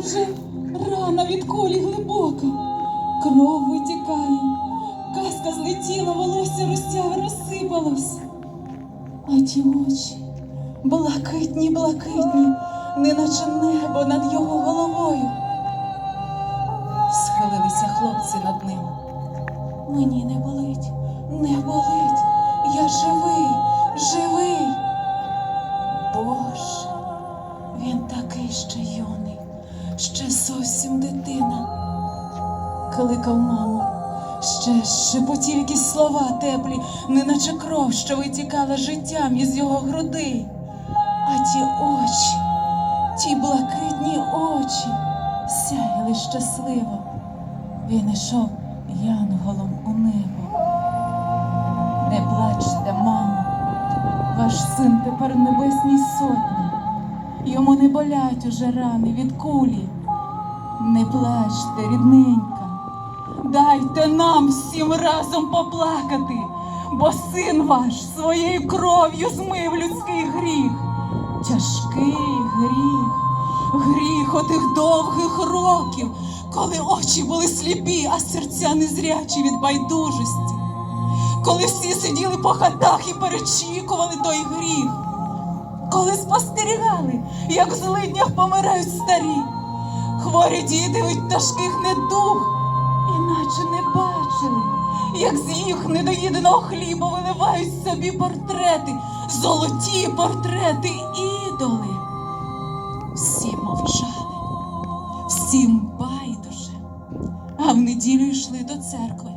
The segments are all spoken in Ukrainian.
вже рана від кулі глибока, кров витікає, казка злетіла, волосся розтяга розсипалось. А ті очі блакитні, блакитні, неначе небо над його головою. Схилилися хлопці над ним. Мені не болить, не болить. Я живий, живий. Боже, він такий ще юний, ще зовсім дитина. Кликав маму, ще шепотів якісь слова теплі, неначе кров, що витікала життям із його грудей. А ті очі, ті блакитні очі сяяли щасливо. Він ішов янголом у небо. Не плачте, мамо, ваш син тепер небесній сотні. Йому не болять уже рани від кулі. Не плачте, рідненька, дайте нам всім разом поплакати, бо син ваш своєю кров'ю змив людський гріх. Тяжкий гріх, гріх отих довгих років, коли очі були сліпі, а серця незрячі від байдужості коли всі сиділи по хатах і перечікували той гріх, коли спостерігали, як в злиднях помирають старі, хворі діти від тяжких недуг, іначе не бачили, як з їх недоїденого хліба виливають собі портрети, золоті портрети ідоли. Всі мовчали, всім байдуже, а в неділю йшли до церкви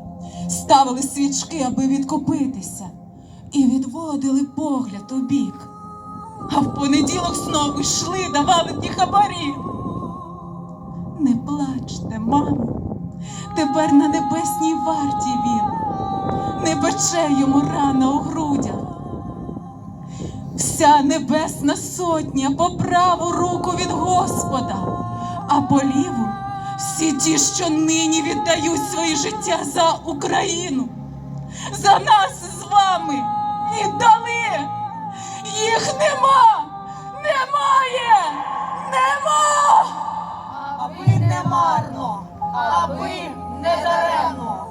ставили свічки, аби відкупитися, і відводили погляд у бік. А в понеділок знову йшли, давали ті хабарі. Не плачте, мамо, тепер на небесній варті він, не пече йому рана у грудях. Вся небесна сотня по праву руку від Господа, а по ліву всі ті, що нині віддають своє життя за Україну, за нас з вами віддали. Їх нема! Немає! Нема! Аби не марно, аби не даремно.